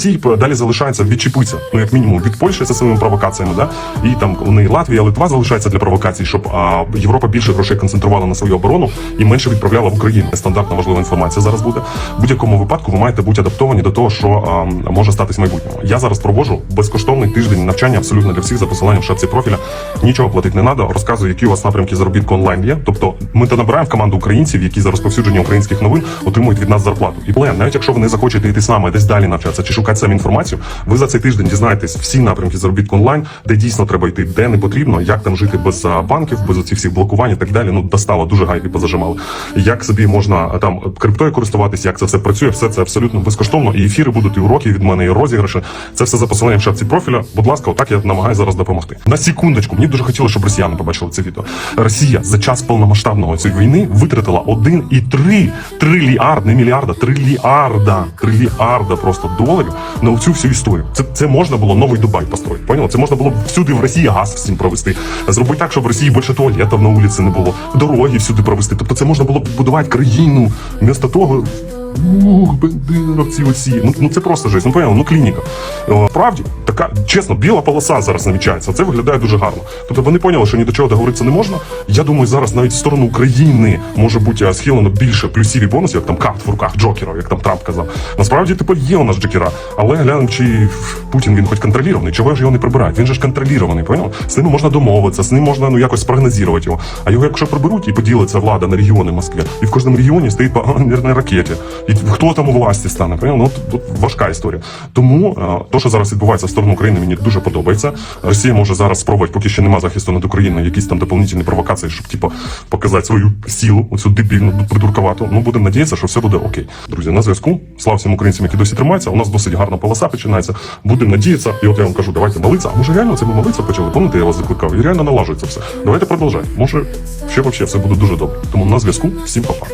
Росії далі залишається відчепитися, ну як мінімум від Польщі за своїми провокаціями, да і там вони Латвія, Литва залишаються для провокацій, щоб а, Європа більше грошей концентрувала на свою оборону і менше відправляла в Україну. Стандартна важлива інформація зараз буде. В будь-якому випадку ви маєте бути адаптовані до того, що а, може статись в майбутньому. Я зараз проводжу безкоштовний тиждень навчання абсолютно для всіх за посиланням в шапці профіля. Нічого платити не треба. Розказую, які у вас напрямки заробітку онлайн є. Тобто ми то набираємо команду українців, які за розповсюдження українських новин отримують від нас зарплату. І плен, навіть якщо ви не захочете йти з нами десь далі навчатися чи шукати самі інформацію, ви за цей тиждень дізнаєтесь всі напрямки заробітку онлайн, де дійсно треба йти, де не потрібно, як там жити без банків, без оцих всіх блокувань і так далі. Ну достало дуже гайки позажимали. Як собі можна там криптою користуватись, як це все працює, все це абсолютно безкоштовно. І ефіри будуть, і уроки від мене, і розіграші. Це все за посиланням в шапці профіля. Будь ласка, отак я намагаюся зараз допомогти. На секундочку, мені дуже хотілося, щоб росіяни побачили це відео. Росія за час повномасштабного цієї війни витратила 1,3 трильярд, не мільярда, трильярда, трильярда просто доларів на цю всю історію. Це, це можна було новий Дубай построїти. Поняла? Це можна було всюди в Росії газ всім провести. Зробити так, щоб в Росії більше туалетів на вулиці не було, дороги всюди провести. Тобто це можна було будувати країну вмісто того. Ух, бендеровці оці. Ну, ну це просто жесть. Ну поняли, ну клініка. О, Правді, така чесно, біла полоса зараз намічається. Це виглядає дуже гарно. Тобто вони поняли, що ні до чого договоритися не можна. Я думаю, зараз навіть в сторону України може бути е, схилено більше плюсів і бонусів, як там карт в руках Джокера, як там Трамп казав. Насправді тепер є у нас Джокера, але глянемо, чи Путін він хоч контролірований, чого ж його не прибирають? Він же ж контролірований, поняв? З ним можна домовитися, з ним можна ну якось спрогнозувати його. А його якщо приберуть і поділиться влада на регіони Москви, і в кожному регіоні стоїть по ядерній ракеті. І хто там у власті стане? Поняв? Ну, от важка історія. Тому е, то, що зараз відбувається в сторону України, мені дуже подобається. Росія може зараз спробувати, поки ще немає захисту над Україною, якісь там доповнительні провокації, щоб типу, показати свою силу, оцю дебільну придурковату. Ну будемо надіятися, що все буде окей. Друзі, на зв'язку. Слава всім українцям, які досі тримаються. У нас досить гарна полоса починається. Будемо надіятися. І от я вам кажу, давайте молитися. А може реально це ми молитися почали? Помните, я вас закликав? І реально налажується все. Давайте продовжаємо. Може, ще взагалі все буде дуже добре. Тому на зв'язку. Всім па-па.